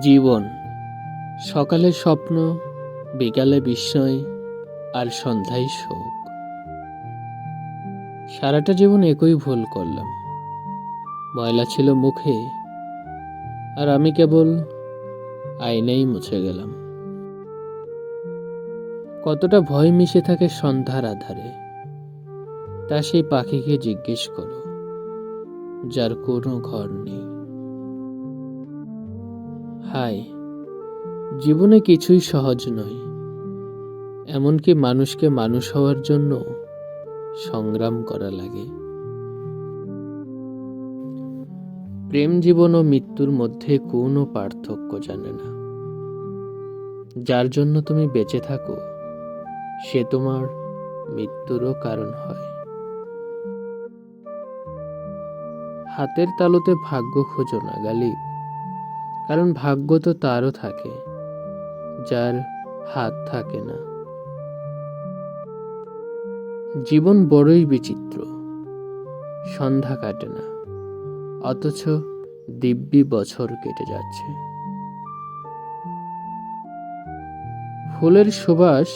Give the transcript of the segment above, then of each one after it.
জীবন, সকালে স্বপ্ন, বিকালে বিস্ময় আর সন্ধ্যায় শোক। সারাটা জীবন একই ভুল করলাম। ময়লা ছিল মুখে আর আমি কেবল আইনেই মুছে গেলাম। কতটা ভয় মিশে থাকে সন্ধ্যার আধারে, তা সেই পাখিকে জিজ্ঞেস করো, যার কোনো ঘর নেই। হাই জীবনে কিছুই সহজ নয়। এমনকি মানুষকে মানুষ হওয়ার জন্য সংগ্রাম করা লাগে। প্রেম, জীবন ও মৃত্যুর মধ্যে কোনো পার্থক্য জানে না। যার জন্য তুমি বেঁচে থাকো, সে তোমার মৃত্যুরও কারণ হয়। হাতের তালুতে ভাগ্য খোঁজো না গালিব। কারণ ভাগ্য তো তারও থাকে, যার হাত থাকে না। জীবন বড়ই বিচিত্র, সন্ধ্যা কাটে না, অথচ দিব্যি বছর কেটে যাচ্ছে। ফুলের সুবাস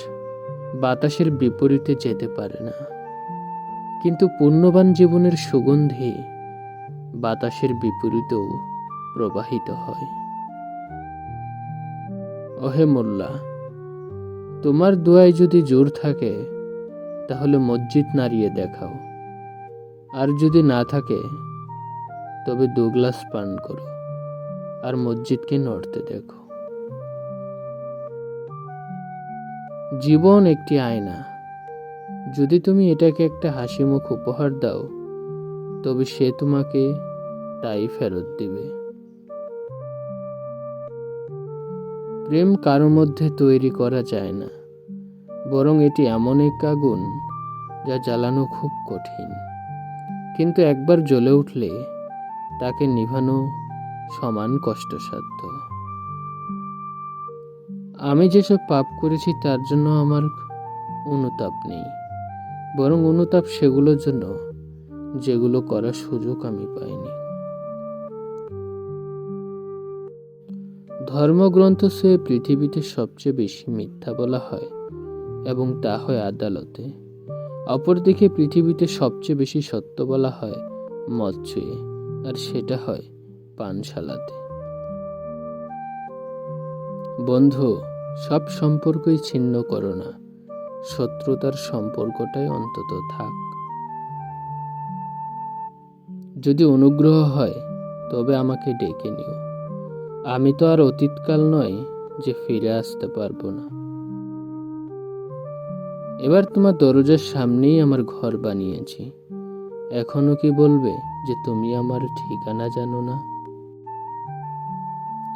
বাতাসের বিপরীতে যেতে পারে না, কিন্তু পুণ্যবান জীবনের সুগন্ধি বাতাসের বিপরীতেও প্রবাহিত হয়। ওহে মোল্লা, তোমার দোয়ায় যদি জোর থাকে, তাহলে মসজিদ নাড়িয়ে দেখাও। আর যদি না থাকে, তবে দু গ্লাস পান করো আর মসজিদকে নড়তে দেখো। জীবন একটি আয়না। যদি তুমি এটাকে একটা হাসি মুখ উপহার দাও, তবে সে তোমাকে তাই ফেরত দিবে। প্রেম কারোর মধ্যে তৈরি করা যায় না। বরং এটি এমন এক আগুন যা জ্বালানো খুব কঠিন। কিন্তু একবার জ্বলে উঠলে তাকে নিভানো সমান কষ্টসাধ্য। আমি যেসব পাপ করেছি তার জন্য আমার অনুতাপ নেই। বরং অনুতাপ সেগুলোর জন্য যেগুলো করার সুযোগ আমি পাইনি। ধর্মগ্রন্থ সে পৃথিবীতে সবচেয়ে বেশি মিথ্যা বলা হয় এবং তা হয় আদালতে। অপরদিকে পৃথিবীতে সবচেয়ে বেশি সত্য বলা হয় মদ ছুঁয়ে আর সেটা হয় পানশালাতে। বন্ধু, সব সম্পর্কই ছিন্ন করো না। শত্রুতার সম্পর্কটাই অন্তত থাক। যদি অনুগ্রহ হয়, তবে আমাকে ডেকে নিও। আমি তো আর অতীতকাল নয় যে ফিরে আসতে পারব না। এবার তোমার দরজার সামনেই আমার ঘর বানিয়েছি। এখনও কি বলবে যে তুমি আমার ঠিকানা জানো না?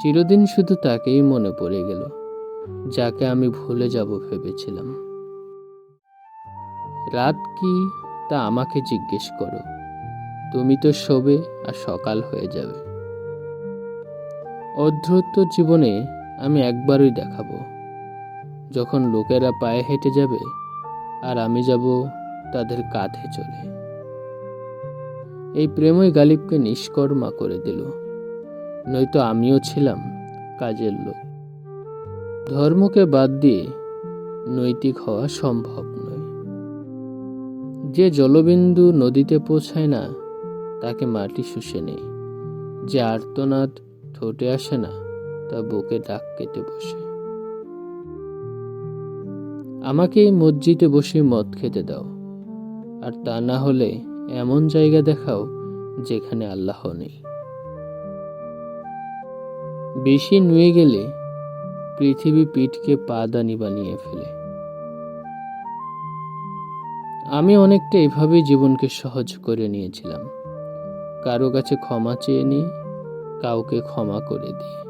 চিরদিন শুধু তাকেই মনে পড়ে গেল, যাকে আমি ভুলে যাব ভেবেছিলাম। রাত কি তা আমাকে জিজ্ঞেস করো। তুমি তো শোবে আর সকাল হয়ে যাবে। অধ্যত্ত জীবনে আমি একবারই দেখাবো। যখন লোকেরা পায়ে হেঁটে যাবে আর আমি যাব তাদের কাঁধে চলে এই প্রেমই গালিবকে নিষ্কর্মা করে দিল। নয়তো আমিও ছিলাম কাজের লোক। ধর্মকে বাদ দিয়ে নৈতিক হওয়া সম্ভব নয়। যে জলবিন্দু নদীতে পৌঁছায় না, তাকে মাটি শুষে নেই। যে আর্তনাদ ঠোঁটে আসে না, তা বুকে ডাক কেটে বসে। আমাকে এই মসজিদে বসে মদ খেতে দাও, আর তা না হলে এমন জায়গা দেখাও যেখানে আল্লাহ নেই। বেশি নুয়ে গেলে পৃথিবী পিঠকে পাদানি বানিয়ে ফেলে। আমি অনেকটা এভাবেই জীবনকে সহজ করে নিয়েছিলাম। কারও কাছে ক্ষমা চেয়ে নিয়ে কাউকে ক্ষমা করে দিয়ে